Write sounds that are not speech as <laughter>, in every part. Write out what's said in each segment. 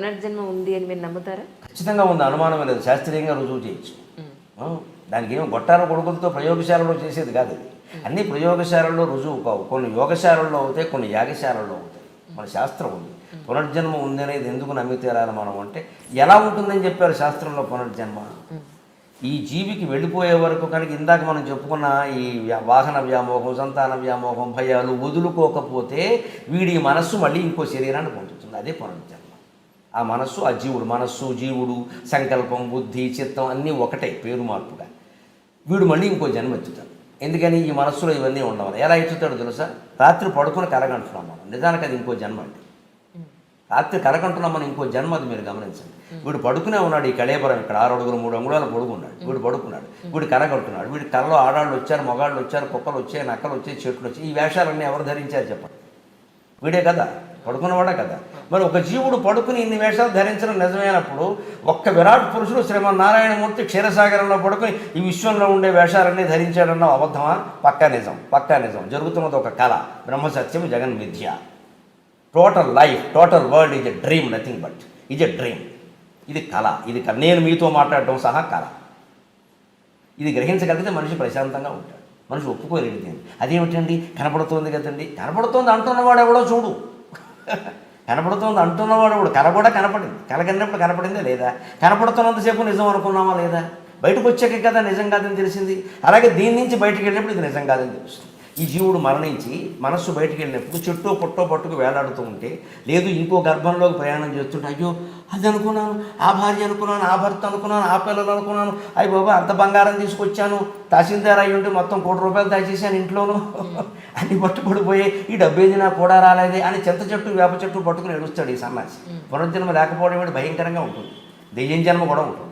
పునర్జన్మ ఉంది అని మీరు నమ్ముతారా? ఖచ్చితంగా ఉంది. అనుమానం లేదు. శాస్త్రీయంగా రుజువు చేయొచ్చు. దానికి ఏం గొట్టాల కొడుకులతో ప్రయోగశాలలో చేసేది కాదు అది అన్ని ప్రయోగశాలల్లో రుజువు కావు. కొన్ని యోగశాలల్లో అవుతాయి కొన్ని యాగశాలల్లో అవుతాయి. మన శాస్త్రం ఉంది. పునర్జన్మ ఉంది అనేది ఎందుకు నమ్మి తీరాలి మనం అంటే ఎలా ఉంటుందని చెప్పారు శాస్త్రంలో పునర్జన్మ? ఈ జీవికి వెళ్ళిపోయే వరకు కనుక ఇందాక మనం చెప్పుకున్న ఈ వాహన వ్యామోహం సంతాన వ్యామోహం భయాలు వదులుకోకపోతే వీడి మనస్సు మళ్ళీ ఇంకో శరీరాన్ని పొందుతుంది. అదే పునర్జన్మ. ఆ మనస్సు ఆ జీవుడు మనస్సు జీవుడు సంకల్పం బుద్ధి చిత్తం అన్నీ ఒకటే పేరు మార్పుగా. వీడు మళ్ళీ ఇంకో జన్మ ఎత్తుతాడు. ఎందుకని? ఈ మనస్సులో ఇవన్నీ ఉండవాలి ఎలా ఎత్తుతాడు తెలుసా? రాత్రి పడుకుని కలగంటున్నాం మనం. నిజానికి అది ఇంకో జన్మ అండి. రాత్రి కలకంటున్నాం మనం ఇంకో జన్మ అది మీరు గమనించండి. వీడు పడుకునే ఉన్నాడు ఈ కళేబరం ఇక్కడ ఆరు అడుగులు మూడు అంగుళాలు పడుకున్నాడు వీడు పడుకున్నాడు. వీడు కలగంటున్నాడు వీడి కళ్ళలో ఆడాళ్ళు వచ్చారు మొగాళ్ళు వచ్చారు కుక్కలు వచ్చాయి నక్కలు వచ్చాయి చెట్లు వచ్చాయి. ఈ వేషాలన్నీ ఎవరు ధరించారు చెప్పండి? వీడే కదా? పడుకున్నవాడే కదా. మరి ఒక జీవుడు పడుకుని ఇన్ని వేషాలు ధరించడం నిజమైనప్పుడు ఒక్క విరాట్ పురుషుడు శ్రీమన్నారాయణమూర్తి క్షీరసాగరంలో పడుకుని ఈ విశ్వంలో ఉండే వేషాలన్నీ ధరించాడన్న అబద్ధమా? పక్కా నిజం. పక్కా నిజం. జరుగుతున్నది ఒక కళ. బ్రహ్మసత్యం జగన్ విద్య. Total life total world is a dream nothing but is a dream ఇది కళ. ఇది నేను మీతో మాట్లాడటం సహా కళ. ఇది గ్రహించగలిగితే మనిషి ప్రశాంతంగా ఉంటాడు. మనిషి ఒప్పుకోలేడు దీన్ని అదేమిటండి? కనపడుతోంది కదండి. కనపడుతోంది అంటున్నవాడు ఎవడో చూడు. కనపడుతోంది అంటున్నవాడు ఇప్పుడు కల కూడా కనపడింది. కల కన్నప్పుడు కనపడిందా లేదా? కనపడుతున్నంతసేపు నిజం అనుకున్నామా లేదా? బయటకు వచ్చాక కదా నిజం కాదని తెలిసింది. అలాగే దీని నుంచి బయటకు వెళ్ళినప్పుడు ఇది నిజం కాదని తెలుస్తుంది. ఈ జీవుడు మరణించి మనస్సు బయటికి వెళ్ళినప్పుడు చెట్టో పొట్టో పట్టుకు వేలాడుతూ ఉంటే లేదు ఇంకో గర్భంలోకి ప్రయాణం చేస్తుంటే అయ్యో అది అనుకున్నాను ఆ భార్య అనుకున్నాను ఆ భర్త అనుకున్నాను ఆ పిల్లలు అనుకున్నాను. అయ్యి బాబా అంత బంగారం తీసుకొచ్చాను. తహసీల్దార్ అయ్యి ఉంటే మొత్తం కోటి రూపాయలు దాచేసాను ఇంట్లోనూ. అన్ని పట్టుబడిపోయి ఈ డబ్బు నాకు కూడా రాలేదే అని చింత చెట్టు వేప చెట్టు పట్టుకుని ఏడుస్తాడు ఈ సన్నాసి పునర్జన్మ లేకపోవడం ఏంటి భయంకరంగా ఉంటుంది. దెయ్యం జన్మ కూడా ఉంటుంది.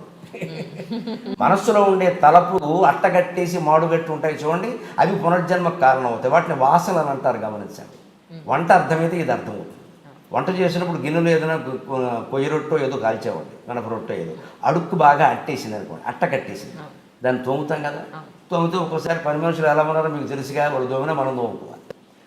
మనస్సులో ఉండే తలపులు అట్టగట్టేసి మాడుగట్టి ఉంటాయి చూడండి అవి పునర్జన్మకు కారణం అవుతాయి వాటిని వాసనలు అని అంటారు గమనించండి. వంట అర్థమైతే ఇది అర్థమవుతుంది. వంట చేసినప్పుడు గిన్నెలో ఏదైనా కొయ్య రొట్టో ఏదో కాల్చేవాడి కనప రొట్టో ఏదో. అడుక్కు బాగా అట్టేసింది అనుకోండి అట్ట కట్టేసింది దాన్ని తోముతాం కదా. తోమితే ఒక్కోసారి పని మనుషులు ఎలా ఉన్నారో మీకు తెలుసుగా వాళ్ళు తోమినా మనం తోముకోవాలి.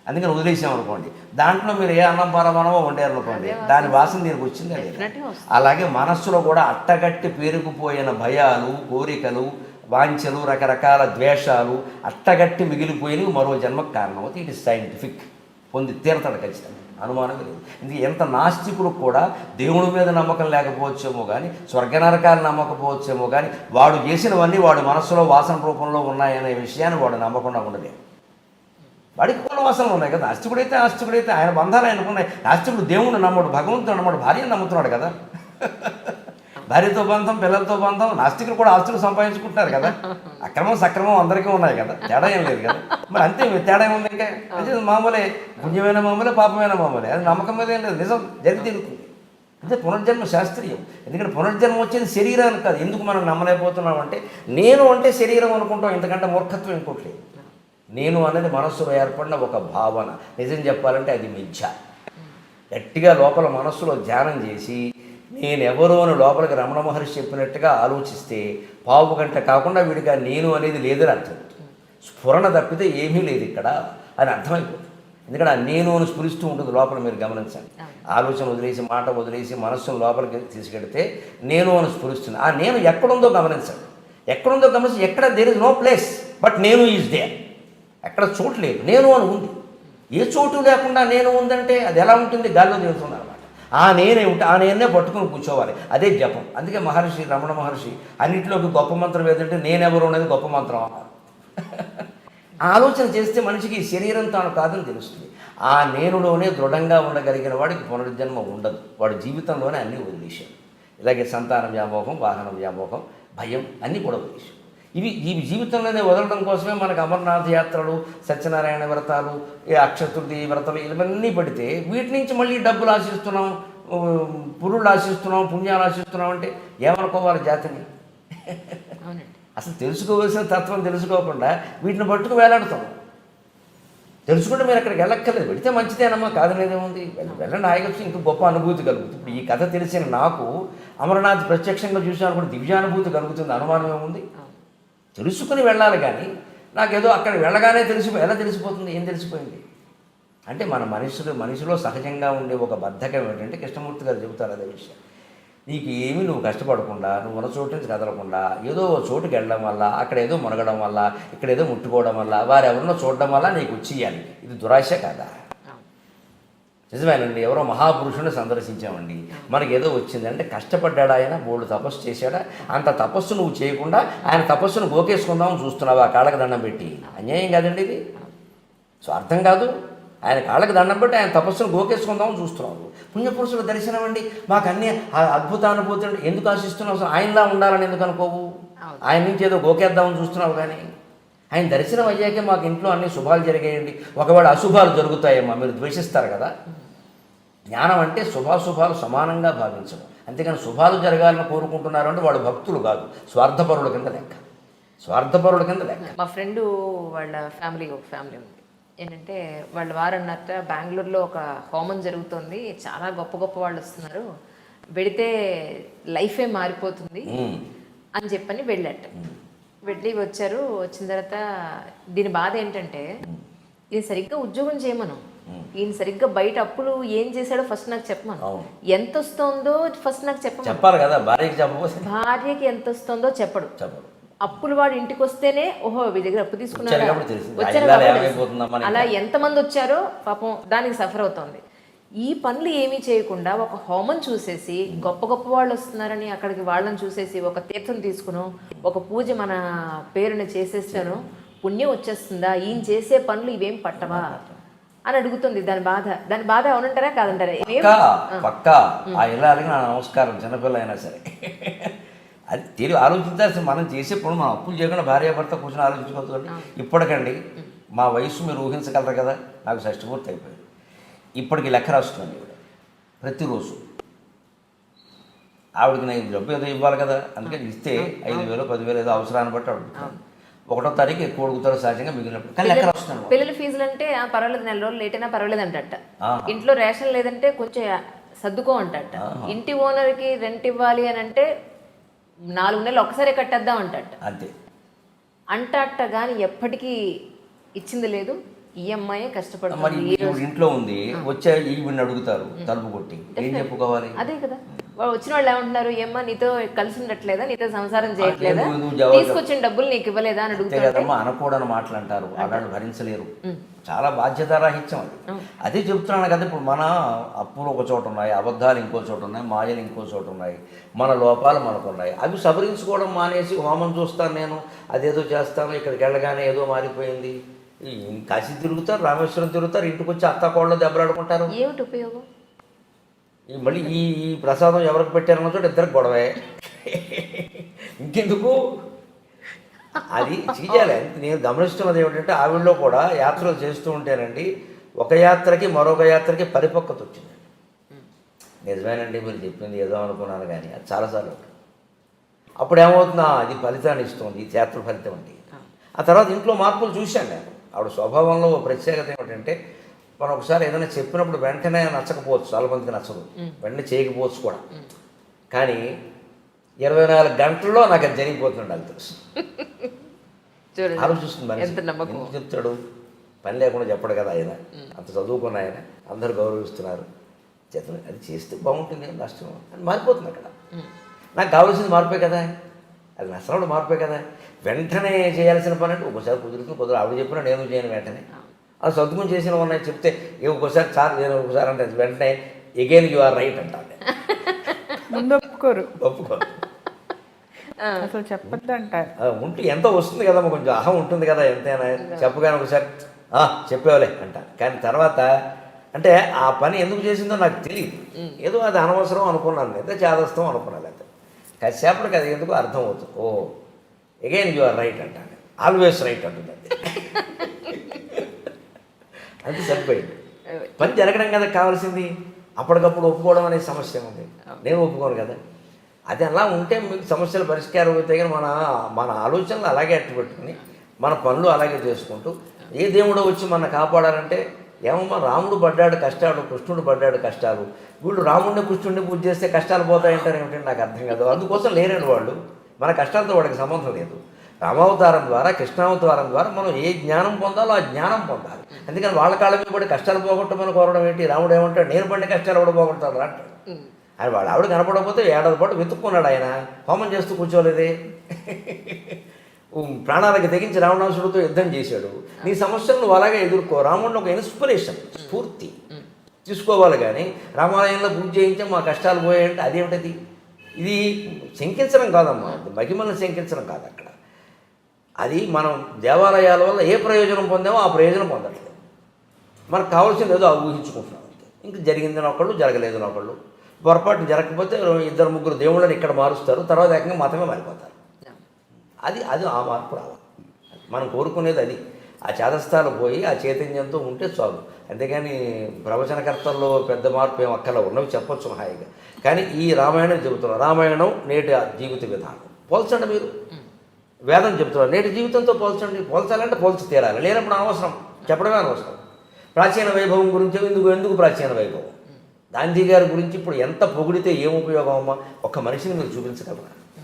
అందుకని వదిలేసాం అనుకోండి. దాంట్లో మీరు ఏ అన్నం పరమానమో వండారనుకోండి దాని వాసన దీనికి వచ్చిందా లేదా. అలాగే మనస్సులో కూడా అట్టగట్టి పేరుకుపోయిన భయాలు కోరికలు వాంఛలు రకరకాల ద్వేషాలు అట్టగట్టి మిగిలిపోయినవి మరో జన్మకు కారణం అవుతుంది ఇట్ ఇస్ సైంటిఫిక్ పొంది తీరతాడు ఖచ్చితంగా. అనుమానం లేదు ఇది ఎంత నాస్తికుడు కూడా దేవుడి మీద నమ్మకం లేకపోవచ్చేమో కానీ స్వర్గనరకాలు నమ్మకపోవచ్చేమో కానీ వాడు చేసినవన్నీ వాడు మనస్సులో వాసన రూపంలో ఉన్నాయనే విషయాన్ని వాడు నమ్మకుండా ఉండలేదు. వాడికి కొన్ని వాసనలు ఉన్నాయి కదా. నాస్తికుడైతే నాస్తికుడైతే ఆయన బంధాలు ఆయనకున్నాయి. నాస్తికుడు దేవుడు నమ్మడు భగవంతుడు నమ్మడు భార్యను నమ్ముతున్నాడు కదా. భార్యతో బంధం పిల్లలతో బంధం నాస్తికులు కూడా ఆస్తులు సంపాదించుకుంటున్నారు కదా. అక్రమం సక్రమం అందరికీ ఉన్నాయి కదా. తేడా ఏం లేదు కదా. మరి అంతే తేడా ఏముంది ఇంకా? అంటే మామూలే. పుణ్యమైన మామూలే పాపమైన మామూలే. అది నమ్మకం మీద ఏం లేదు. నిజం. జరిగి తీరుతుంది అంటే పునర్జన్మ శాస్త్రీయం. ఎందుకంటే పునర్జన్మ వచ్చేది శరీరానికి కాదు. ఎందుకు మనం నమ్మలేకపోతున్నాం అంటే నేను అంటే శరీరం అనుకుంటాం. ఎందుకంటే మూర్ఖత్వం ఇంకోటి లేదు. నేను అనేది మనస్సులో ఏర్పడిన ఒక భావన. నిజం చెప్పాలంటే అది మిథ్య. గట్టిగా లోపల మనస్సులో ధ్యానం చేసి నేనెవరు అని లోపలికి రమణ మహర్షి చెప్పినట్టుగా ఆలోచిస్తే పావు గంట కాకుండా వీడిగా నేను అనేది లేదని అర్థం స్ఫురణ తప్పితే ఏమీ లేదు ఇక్కడ అని అర్థమైపోతుంది. ఎందుకంటే ఆ నేను అని స్ఫురిస్తూ ఉంటుంది లోపల మీరు గమనించండి. ఆలోచన వదిలేసి మాట వదిలేసి మనస్సును లోపలికి తీసుకెడితే నేను అని స్ఫురిస్తుంది ఆ నేను ఎక్కడుందో గమనించండి. ఎక్కడుందో గమనించి ఎక్కడ there is no place but నేను ఈజ్ దేర్ ఎక్కడ చోటు లేదు. నేను అని ఉంది. ఏ చోటు లేకుండా నేను ఉందంటే అది ఎలా ఉంటుంది? గాల్లో అనమాట ఆ నేనే ఉంటే ఆ నేనే పట్టుకుని కూర్చోవాలి. అదే జపం. అందుకే మహర్షి రమణ మహర్షి అన్నింటిలోకి గొప్ప మంత్రం ఏదంటే నేనెవరు అనేది గొప్ప మంత్రం. అన్నారు ఆలోచన చేస్తే మనిషికి శరీరం తాను కాదని తెలుస్తుంది. ఆ నేనులోనే దృఢంగా ఉండగలిగిన వాడికి పునర్జన్మ ఉండదు. వాడు జీవితంలోనే అన్నీ వదిలేశాడు. ఇలాగే సంతాన వ్యామోహం వాహన వ్యామోహం భయం అన్నీ కూడా వదిలేశాడు. ఇవి ఈ జీవితంలోనే వదలడం కోసమే మనకు అమర్నాథ్ యాత్రలు సత్యనారాయణ వ్రతాలు ఈ అక్షతృతి వ్రతాలు ఇవన్నీ పడితే వీటి నుంచి మళ్ళీ డబ్బులు ఆశిస్తున్నాం పురుళ్ళు ఆశిస్తున్నాం పుణ్యాలు ఆశిస్తున్నాం అంటే ఏమనుకోవాలి జాతిని? అసలు తెలుసుకోవాల్సిన తత్వం తెలుసుకోకుండా వీటిని పట్టుకు వేలాడుతాం. తెలుసుకుంటే మీరు అక్కడికి వెళ్ళక్కర్లేదు. వెళితే మంచిదేనమ్మా కాదనేదేముంది వెళ్ళ- వెళ్ళండి హాయిగా ఇంకా గొప్ప అనుభూతి కలుగుతుంది. ఇప్పుడు ఈ కథ తెలిసిన నాకు అమరనాథ్ ప్రత్యక్షంగా చూసాను కూడా దివ్యానుభూతి కలుగుతుంది అనుమానం ఏముంది తెలుసుకుని వెళ్ళాలి కానీ నాకేదో అక్కడ వెళ్ళగానే తెలిసి ఎలా తెలిసిపోతుంది? ఏం తెలిసిపోయింది? అంటే మన మనుషులు మనిషిలో సహజంగా ఉండే ఒక బద్ధకం ఏంటంటే కృష్ణమూర్తి గారు చెబుతారు అదే విషయం. నీకు ఏమి నువ్వు కష్టపడకుండా నువ్వు ఉన్న చోటు నుంచి కదలకుండా ఏదో చోటుకి వెళ్ళడం వల్ల అక్కడ ఏదో మునగడం వల్ల ఇక్కడ ఏదో ముట్టుకోవడం వల్ల వారు ఎవరినో చూడడం వల్ల నీకు వచ్చేయాలి. ఇది దురాశ కదా. నిజమేనండి ఎవరో మహాపురుషుని సందర్శించామండి. మనకి ఏదో వచ్చింది. అంటే కష్టపడ్డాడు ఆయన? బోళ్ళు తపస్సు చేశాడా? అంత తపస్సు నువ్వు చేయకుండా ఆయన తపస్సును గోకేసుకుందామని చూస్తున్నావా? కాళ్ళకి దండం పెట్టి. అన్యాయం కాదండి ఇది. సో అర్థం కాదు. ఆయన కాళ్ళకి దండం పెట్టి ఆయన తపస్సును గోకేసుకుందామని చూస్తున్నావు. పుణ్యపురుషుల దర్శనం అండి. మాకు అన్ని ఆ అద్భుతానుభూతి అంటే ఎందుకు ఆశిస్తున్నావు? అసలు ఆయనలా ఉండాలని ఎందుకు అనుకోవు. ఆయన నుంచి ఏదో గోకేద్దామని చూస్తున్నావు కానీ. ఆయన దర్శనం అయ్యాకే మాకు ఇంట్లో అన్ని శుభాలు జరిగాయండి. ఒకవేళ అశుభాలు జరుగుతాయేమో మీరు ద్వేషిస్తారు కదా. జ్ఞానం అంటే శుభాశుభాలు సమానంగా భావించడం. అంతేకాని శుభాలు జరగాలని కోరుకుంటున్నారు అంటే వాళ్ళు భక్తులు కాదు. స్వార్థపరుల కింద లెక్క. స్వార్థపరుల కింద లెక్క. మా ఫ్రెండ్ వాళ్ళ ఫ్యామిలీ ఒక ఫ్యామిలీ ఉంది. ఏంటంటే వాళ్ళ వారు అన్నట్ట బెంగళూరులో ఒక హోమం జరుగుతుంది. చాలా గొప్ప గొప్ప వాళ్ళు వస్తున్నారు. వెడితే లైఫే మారిపోతుంది. అని చెప్పని వెళ్ళాట. వెళ్ళి వచ్చారు వచ్చిన తర్వాత దీని బాధ ఏంటంటే ఈయన సరిగ్గా ఉద్యోగం చేయమను. ఈయన సరిగ్గా బయట అప్పులు ఏం చేశాడో ఫస్ట్ నాకు చెప్పమను. ఎంత వస్తుందో ఫస్ట్ నాకు చెప్పమను. చెప్పాలి కదా భార్యకి చెప్పబోతే. భార్యకి ఎంత వస్తుందో చెప్పడు. అప్పులు వాడు ఇంటికి వస్తేనే ఓహో వీడి దగ్గర అప్పు తీసుకున్నాడా? వచ్చారు? అలా ఎంతమంది వచ్చారో పాపం దానికి సఫర్ అవుతోంది. ఈ పనులు ఏమీ చేయకుండా ఒక హోమం చూసేసి గొప్ప గొప్ప వాళ్ళు వస్తున్నారని అక్కడికి వాళ్ళని చూసేసి ఒక తీర్థం తీసుకును ఒక పూజ మన పేరుని చేసేస్తాను పుణ్యం వచ్చేస్తుందా ఈయన చేసే పనులు ఇవేం పట్టవా అని అడుగుతుంది. దాని బాధ దాని బాధ అవునంటారా కాదంటారా? పక్కా ఆ. ఇల్లాలకి నా నమస్కారం చిన్నపిల్ల అయినా సరే. అది తెలివి ఆలోచించాల్సి మనం చేసే పనులు మనం అప్పులు చేయకుండా భార్యాభర్త కూర్చొని ఆలోచించుకోవద్దు ఇప్పటికండి మా వయసు మీరు ఊహించగలరు కదా నాకు షష్టి పూర్తి అయిపోయింది ఇప్పటికి లెక్క రాస్తుంది ఈవిడ. ప్రతిరోజు. ఆవిడకి నేను డబ్బు ఏదో ఇవ్వాలి కదా అందుకని ఇస్తే ఐదు వేలు పదివేలు ఏదో అవసరాన్ని బట్టి అడుగుతాను. ఒకటో తారీఖు ఎక్కువ అడుగుతారు సహజంగా మిగిలినప్పుడు. కానీ లెక్క రాస్తున్నాను పిల్లల ఫీజులు అంటే "ఆ, పర్వాలేదు నెల రోజులు లేట్ అయినా పర్వాలేదు అంటట. ఇంట్లో రేషన్ లేదంటే కొంచెం సర్దుకో అంటట. ఇంటి ఓనర్కి రెంట్ ఇవ్వాలి అని అంటే నాలుగు నెలలు ఒకసారి కట్టేద్దాం అంటట. అంతే. అంటట కానీ ఎప్పటికీ ఇచ్చింది లేదు. కష్టపడుతుంది ఈ ఈవిడ రోజు ఇంట్లో ఉంది వచ్చే ఈవిని అడుగుతారు తలుపు కొట్టి. ఏం చెప్పుకోవాలి? అదే కదా. వాళ్ళు వచ్చిన వాళ్ళు ఏమంటున్నారు? ఏమ్మా నీతో కలిసి ఉండట్లేదా? నీతో సంసారం చేయట్లేదా? తీసుకొచ్చిన డబ్బులు నీకు ఇవ్వలేదా అని అడుగుతారు అనకూడని మాటలు అంటారు ఆడాళ్ళు భరించలేరు. చాలా బాధ్యతారాహిత్యం అది. అదే చెప్తున్నాను కదా ఇప్పుడు మన అప్పులు ఒక చోట ఉన్నాయి అబద్ధాలు ఇంకో చోట ఉన్నాయి మాయలు ఇంకో చోట ఉన్నాయి మన లోపాలు మనకు ఉన్నాయి. అవి సవరించుకోవడం మానేసి హోమం చూస్తాను నేను అదేదో చేస్తాను ఇక్కడికి వెళ్ళగానే ఏదో మారిపోయింది. కాశీ తిరుగుతారు రామేశ్వరం తిరుగుతారు ఇంటికి వచ్చి అత్త కోళ్ళు దెబ్బలాడుకుంటారు. ఏమిటి ఉపయోగం? ఈ మళ్ళీ ఈ ఈ ప్రసాదం ఎవరికి పెట్టారన్న చోట ఇద్దరికి గొడవే. ఇంకెందుకు? అది చేయాలి నేను గమనిస్తున్నది ఏమిటంటే ఆవిడలో కూడా యాత్రలు చేస్తూ ఉంటేనండి ఒక యాత్రకి మరొక యాత్రకి పరిపక్వత వచ్చింది. నిజమేనండి మీరు చెప్పింది ఏదో అనుకున్నాను కానీ అది చాలాసార్లు. అప్పుడు ఏమవుతుందా అది ఫలితాన్ని ఇస్తుంది ఇది యాత్ర ఫలితం అండి. ఆ తర్వాత ఇంట్లో మార్పులు చూశాను నేను. ఆవిడ స్వభావంలో ఓ ప్రత్యేకత ఏమిటంటే మనం ఒకసారి ఏదైనా చెప్పినప్పుడు వెంటనే నచ్చకపోవచ్చు. చాలా మందికి నచ్చదు. వెంటనే చేయకపోవచ్చు కూడా. కానీ ఇరవై నాలుగు గంటల్లో నాకు అది జరిగిపోతుంది అది తెలుసు. <laughs> ఆలోచిస్తుంది. ఎందుకు చెప్తాడు? పని లేకుండా చెప్పడు కదా ఆయన. అంత చదువుకున్న ఆయన. అందరూ గౌరవిస్తున్నారు. చేతులు అది చేస్తే బాగుంటుంది ఏం నష్టం అని మారిపోతుంది అక్కడ. నాకు కావాల్సింది మార్పే కదా. అది నష్టం మార్పే కదా. వెంటనే చేయాల్సిన పని అంటే ఒకసారి కుదురుతుంది కుదరదు ఆవిడ చెప్పినా నేను చేయను వెంటనే. అలా సర్దుకుని చేసిన ఉన్నాయి చెప్తే ఏ ఒక్కోసారి చాలు నేను ఒకసారి అంటే వెంటనే ఎగైన్ యు ఆర్ రైట్ అంటాను ముందు ఒప్పుకోరు. ఒప్పుకో అసలు చెప్పొద్దు అంటారు. ఉంటే ఎంతో వస్తుంది కదమ్మా కొంచెం అహం ఉంటుంది కదా ఎంతైనా. చెప్పగానే ఒకసారి "ఆ, చెప్పేవాలే అంట. కానీ తర్వాత అంటే ఆ పని ఎందుకు చేసిందో నాకు తెలియదు ఏదో అది అనవసరం అనుకున్నాను లేదా చేదస్తాం అనుకున్నాను అయితే కాసేపటికి అది ఎందుకు అర్థం అవుతుంది. Oh again you are right అంటాను. ఆల్వేస్ రైట్ అంటుంది అది సరిపోయింది. పని జరగడం కదా కావాల్సింది. అప్పటికప్పుడు ఒప్పుకోవడం అనే సమస్య ఉంది. నేను ఒప్పుకోను కదా. అది అలా ఉంటే మీకు సమస్యలు పరిష్కారం అవుతాయి కానీ మన మన ఆలోచనలు అలాగే అట్టు పెట్టుకుని మన పనులు అలాగే చేసుకుంటూ ఏ దేవుడో వచ్చి మన కాపాడాలంటే ఏమమ్మా రాముడు పడ్డాడు కష్టాలు కృష్ణుడు పడ్డాడు కష్టాలు. వీళ్ళు రాముడిని కృష్ణుడిని పూజ చేస్తే కష్టాలు పోతాయంటారు ఏమిటంటే నాకు అర్థం కాదు. అందుకోసం లేరండి వాళ్ళు. మన కష్టాలతో వాడికి సంబంధం లేదు. రామావతారం ద్వారా కృష్ణావతారం ద్వారా మనం ఏ జ్ఞానం పొందాలో ఆ జ్ఞానం పొందాలి. అందుకని వాళ్ళ కాళ్ళ మీద పడి కష్టాలు పోగొట్టమని కోరడం ఏంటి? రాముడు ఏమంటాడు నేను పడిన కష్టాలు కూడా పోగొడతాను రా అంటాడు. ఆయన వాడు ఆవిడ కనపడకపోతే ఏడాది పాటు వెతుక్కున్నాడు ఆయన. హోమం చేస్తూ కూర్చోలేదే. ప్రాణాలకు తెగించి రావణాసుడితో యుద్ధం చేశాడు. నీ సమస్యలను నువ్వు అలాగే ఎదుర్కో. రాముడిని ఒక ఇన్స్పిరేషన్ స్ఫూర్తి తీసుకోవాలి కానీ రామాలయంలో పూజ చేయించాం మా కష్టాలు పోయాయంటే అదేమిటది? ఇది శంకించడం కాదమ్మా. మహిమల్ని శంకించడం కాదు అక్కడ. అది మనం దేవాలయాల వల్ల ఏ ప్రయోజనం పొందామో ఆ ప్రయోజనం పొందట్లేదు. మనకు కావాల్సింది ఏదో ఊహించుకుంటున్నాం అంతే. ఇంక జరిగింది ఒకళ్ళు జరగలేదు ఒకళ్ళు. పొరపాటు జరగకపోతే ఇద్దరు ముగ్గురు దేవుళ్ళని ఇక్కడ మారుస్తారు. తర్వాత ఏకంగా మతమే మారిపోతారు. అది అది ఆ మార్పు రావాలి. మనం కోరుకునేది అది. ఆ చేదస్థాలు పోయి ఆ చైతన్యంతో ఉంటే చాలు. అంతేగాని ప్రవచనకర్తల్లో పెద్ద మార్పు ఏం అక్కల ఉన్నవి చెప్పొచ్చు హాయిగా కానీ ఈ రామాయణం చెబుతున్నారు రామాయణం నేటి జీవిత విధానం. పోల్చండి మీరు. వేదం చెబుతున్నారు నేటి జీవితంతో పోల్చండి. పోల్చాలంటే పోల్చి తీరాలి. లేనప్పుడు అనవసరం. చెప్పడమే అనవసరం. ప్రాచీన వైభవం గురించి ఎందుకు ఎందుకు ప్రాచీన వైభవం? గాంధీ గారి గురించి ఇప్పుడు ఎంత పొగిడితే ఏం ఉపయోగం అమ్మా? ఒక్క మనిషిని మీరు చూపించగలరా?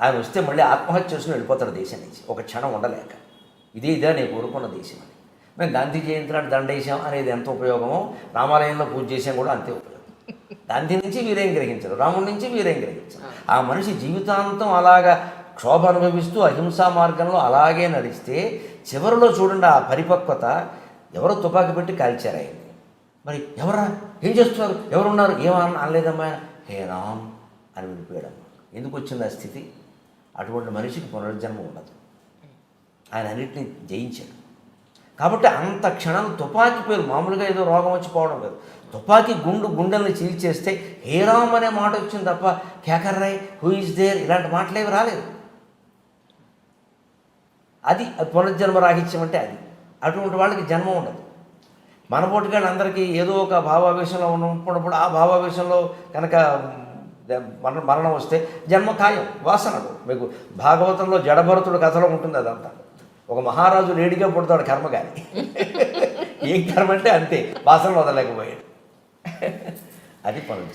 ఆయన వస్తే మళ్ళీ ఆత్మహత్య చేసుకుని వెళ్ళిపోతారు దేశం నుంచి. ఒక క్షణం ఉండలేక. ఇదే ఇదే నేను కోరుకున్న దేశం అని మేము గాంధీ జయంతి నాడు దండేశాం అనేది ఎంత ఉపయోగమో రామాలయంలో పూజ చేసాం కూడా అంతే ఉపయోగం. గాంధీ నుంచి వీరేం గ్రహించరు రాముడి నుంచి వీరేం గ్రహించరు. ఆ మనిషి జీవితాంతం అలాగా క్షోభ అనుభవిస్తూ అహింసా మార్గంలో అలాగే నడిస్తే చివరిలో చూడండి ఆ పరిపక్వత ఎవరో తుపాకీ పెట్టి కాల్చారాయింది మరి ఎవరా? ఏం చేస్తున్నారు? ఎవరున్నారు? ఏమన్నా అనలేదమ్మా హే రామ్ అని విడిపోయాడమ్మా ఎందుకు వచ్చింది ఆ స్థితి? అటువంటి మనిషికి పునర్జన్మ ఉండదు. ఆయన అన్నిటిని జయించాడు. కాబట్టి అంత క్షణం తుపాకీ పేరు మామూలుగా ఏదో రోగం వచ్చిపోవడం లేదు తుపాకీ గుండు గుండెల్ని చీల్చేస్తే హేరామ్ అనే మాట వచ్చింది తప్ప కేకర్రాయ్ హూ ఇస్ దేర్ ఇలాంటి మాటలేవి రాలేదు. అది పునర్జన్మ రాహిత్యం అంటే అది. అటువంటి వాళ్ళకి జన్మ ఉండదు. మన పోటీగాళ్ళు అందరికీ ఏదో ఒక భావావేశంలో ఉన్నప్పుడు ఆ భావావేశంలో కనుక మరణం వస్తే జన్మ ఖాయం వాసనడు మీకు భాగవతంలో జడభరతుడు కథలో ఉంటుంది అదంతా. ఒక మహారాజు లేడిగా పుడతాడు కర్మ కానీ ఏం కర్మ అంటే అంతే వాసన వదలేకపోయాడు అది పునర్జన్మ